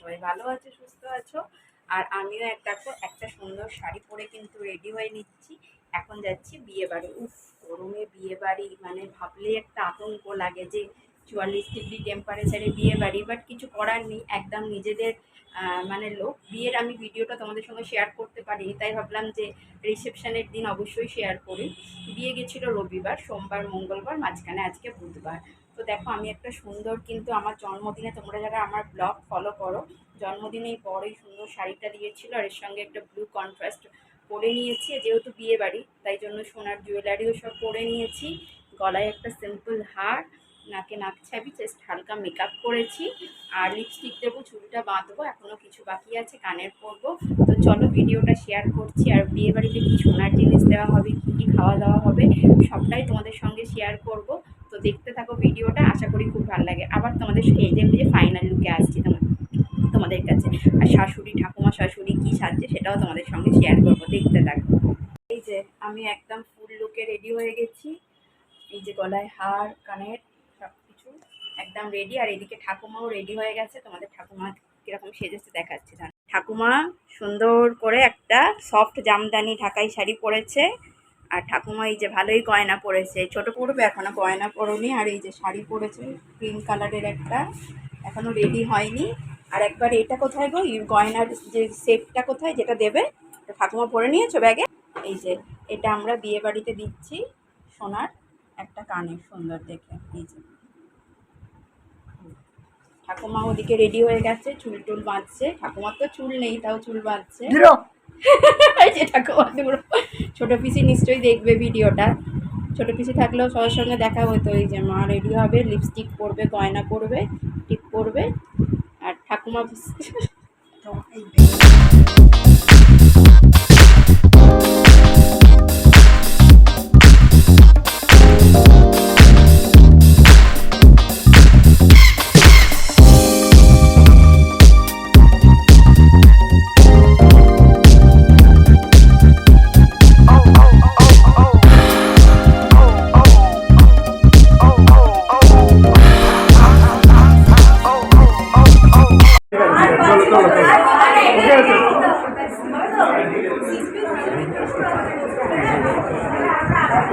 সবাই ভালো আছো, সুস্থ আছো। আর আমিও একটা একটা সুন্দর শাড়ি পরে কিন্তু রেডি হয়ে নিচ্ছি। এখন যাচ্ছি বিয়ে বাড়ি। উফ, গরমে বিয়ে বাড়ি মানে ভাবলেই একটা আতঙ্ক লাগে যে চুয়াল্লিশ ডিগ্রি টেম্পারেচারে বিয়ে বাড়ি বাট কিছু করার নেই। একদম নিজেদের মানে লোক। বিয়ের আমি ভিডিওটা তোমাদের সঙ্গে শেয়ার করতে পারি তাই ভাবলাম যে রিসেপশনের দিন অবশ্যই শেয়ার করি। বিয়ে গেছিল রবিবার, সোমবার, মঙ্গলবার, মাঝখানে আজকে বুধবার। তো দেখো, আমি একটা সুন্দর কিন্তু আমার জন্মদিনে তোমরা যারা আমার ব্লগ ফলো করো জন্মদিনেই বড়ই সুন্দর শাড়িটা দিয়েছিল আর এর সঙ্গে একটা ব্লু কন্ট্রাস্ট পরে নিয়েছি যেহেতু বিয়ে বাড়ি তাই জন্য সোনার জুয়েলারিও সব পরে নিয়েছি। গলায় একটা সিম্পল হার, নাকে নাক ছাবি জাস্ট হালকা মেকআপ করেছি। আর লিপস্টিক দেবো, চুলটা বাঁধবো এখনও কিছু বাকি আছে, কানের পরবো। তো চলো ভিডিওটা শেয়ার করছি, আর বিয়ে বাড়িতে কী সোনার জিনিস দেওয়া হবে, কী কী খাওয়া দাওয়া হবে, সবটাই তোমাদের সঙ্গে শেয়ার করব। তো দেখতে থাকো ভিডিওটা, আশা করি খুব ভালো লাগে। আবার তোমাদের সেজে বুঝে ফাইনাল লুকে আসছি তোমার, তোমাদের কাছে, আর শাশুড়ি, ঠাকুমা, শাশুড়ি কী সাজছে সেটাও তোমাদের সঙ্গে শেয়ার করব, দেখতে থাকো। এই যে আমি একদম ফুল লুকে রেডি হয়ে গেছি। এই যে গলায় হার, কানের সব কিছু একদম রেডি আর এদিকে ঠাকুমাও রেডি হয়ে গেছে। তোমাদের ঠাকুমা কীরকম সেজেছে দেখাচ্ছি। ঠাকুমা সুন্দর করে একটা সফট জামদানি ঢাকাই শাড়ি পরেছে। আর ঠাকুমা এই যে ভালোই গয়না পরেছে। ছোট পড়বে এখনও গয়না পরনি আর এই যে শাড়ি পরেছে গ্রিন কালারের একটা। এখনও রেডি হয়নি। আর একবার এটা কোথায় গো? গয়নার যে সেটটা কোথায় যেটা দেবে ঠাকুমা পরে নিয়েছো ব্যাগে? এই যে এটা আমরা বিয়ে বাড়িতে দিচ্ছি সোনার একটা কানের সুন্দর দেখে। এই যে। ঠাকুমা ওদিকে রেডি হয়ে গেছে চুল টুল বাঁধছে। ঠাকুমার তো চুল নেই তাও চুল বাঁধছে। ঠাকুমা ছোটো পিসি নিশ্চয়ই দেখবে ভিডিওটা। ছোটো পিসি থাকলেও সবার সঙ্গে দেখা হতো, এই যে মা রেডি হবে লিপস্টিক পরবে, গয়না পরবে, টিপ পরবে, আর ঠাকুমা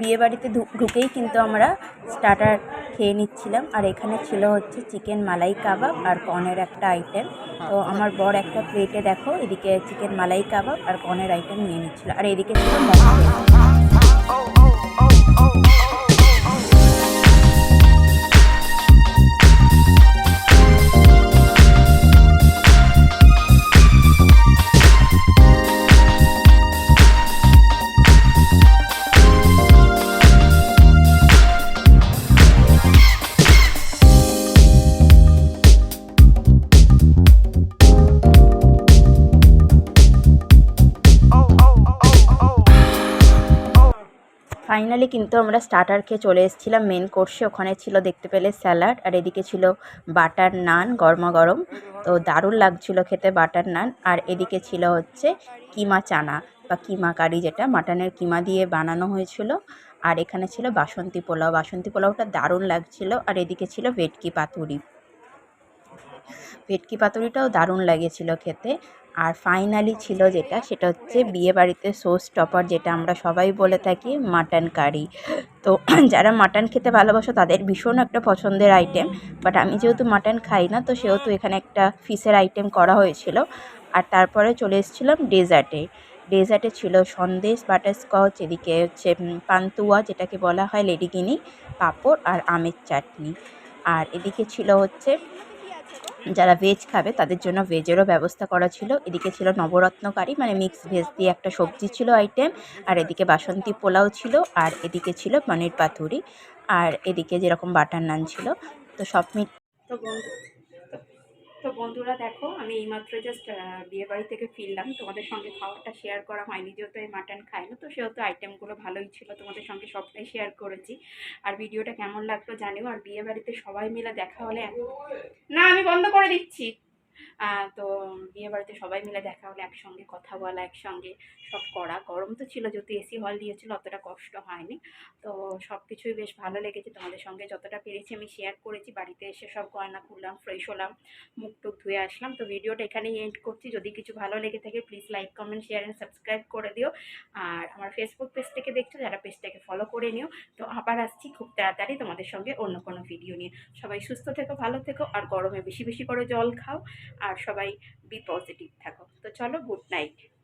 বিয়ে বাড়িতে ঢুকেই কিন্তু আমরা স্টার্টার খেয়ে নিচ্ছিলাম আর এখানে ছিল হচ্ছে চিকেন মালাই কাবাব আর কনের একটা আইটেম তো আমার বর একটা প্লেটে দেখো এদিকে চিকেন মালাই কাবাব আর কনের আইটেম নিয়ে নিচ্ছিল আর এদিকে ছিল মকটেল ফাইনালি কিন্তু আমরা স্টার্টার খেয়ে চলে এসেছিলাম মেন কোর্সে ওখানে ছিল দেখতে পেলে স্যালাড আর এদিকে ছিল বাটার নান গরমা গরম। তো দারুণ লাগছিল খেতে বাটার নান আর এদিকে ছিল হচ্ছে কিমা চানা বা কিমা কারি যেটা মাটনের কিমা দিয়ে বানানো হয়েছিল। আর এখানে ছিল বাসন্তী পোলাও। বাসন্তী পোলাওটা দারুণ লাগছিল। আর এদিকে ছিল ভেটকি পাতুরি। ভেটকি পাতুরিটাও দারুণ লেগেছিল খেতে। আর ফাইনালি ছিল যেটা, সেটা হচ্ছে বিয়ে বাড়িতে সোস টপার যেটা আমরা সবাই বলে থাকি মাটন কারি তো যারা মাটন খেতে ভালোবাসো, তাদের ভীষণ একটা পছন্দের আইটেম বাট আমি যেহেতু মাটন খাই না, তো সেহেতু এখানে একটা ফিশের আইটেম করা হয়েছিল। আর তারপরে চলে এসেছিলাম ডেজার্টে ডেজার্টে ছিল সন্দেশ বাটারস্কচ এদিকে হচ্ছে পান্তুয়া, যেটাকে বলা হয় লেডিগিনি পাঁপড় আর আমের চাটনি। আর এদিকে ছিল হচ্ছে যারা ভেজ খাবে, তাদের জন্য ভেজেরও ব্যবস্থা করা ছিল। এদিকে ছিল নবরত্নকারী মানে মিক্স ভেজ দিয়ে একটা সবজি ছিল আইটেম আর এদিকে বাসন্তী পোলাও ছিল, আর এদিকে ছিল পনির পাতুরি, আর এদিকে যেরকম বাটার নান ছিল। তো সব মিট তো তো বন্ধুরা দেখো, আমি এইমাত্র জাস্ট বিয়ে বাড়ি থেকে ফিরলাম। তোমাদের সঙ্গে খাবারটা শেয়ার করা হয়নি, যেহেতু আমি মাটন খাই না তো সেহেতু আইটেমগুলো ভালোই ছিল, তোমাদের সঙ্গে সবটাই শেয়ার করেছি। আর ভিডিওটা কেমন লাগল জানিও, আর বিয়ে বাড়িতে সবাই মিলে দেখা হলে না, আমি বন্ধ করে দিচ্ছি। তো বিয়ে বাড়িতে সবাই মিলে দেখা হলে, একসঙ্গে কথা বলা, একসঙ্গে সব করা। গরম তো ছিল, যেহেতু এসি হল দিয়েছিল, অতটা কষ্ট হয়নি। তো সব কিছুই বেশ ভালো লেগেছে তোমাদের সঙ্গে। যতটা পেরেছি আমি শেয়ার করেছি, বাড়িতে এসে সব গয়না খুললাম ফ্রেশ হলাম, মুখ টুক ধুয়ে আসলাম। তো ভিডিওটা এখানেই এন্ড করছি। যদি কিছু ভালো লেগে থাকে please like comment share and subscribe করে দিও। আর আমার ফেসবুক পেজ থেকে দেখছ, যারা পেজটাকে ফলো করে নিও। তো আবার আসছি খুব তাড়াতাড়ি তোমাদের সঙ্গে অন্য কোনো ভিডিও নিয়ে। সবাই সুস্থ থেকো, ভালো থেকো, আর গরমে বেশি বেশি করে জল খাও। আর সবাই বি পজিটিভ থাকো। তো চলো গুড নাইট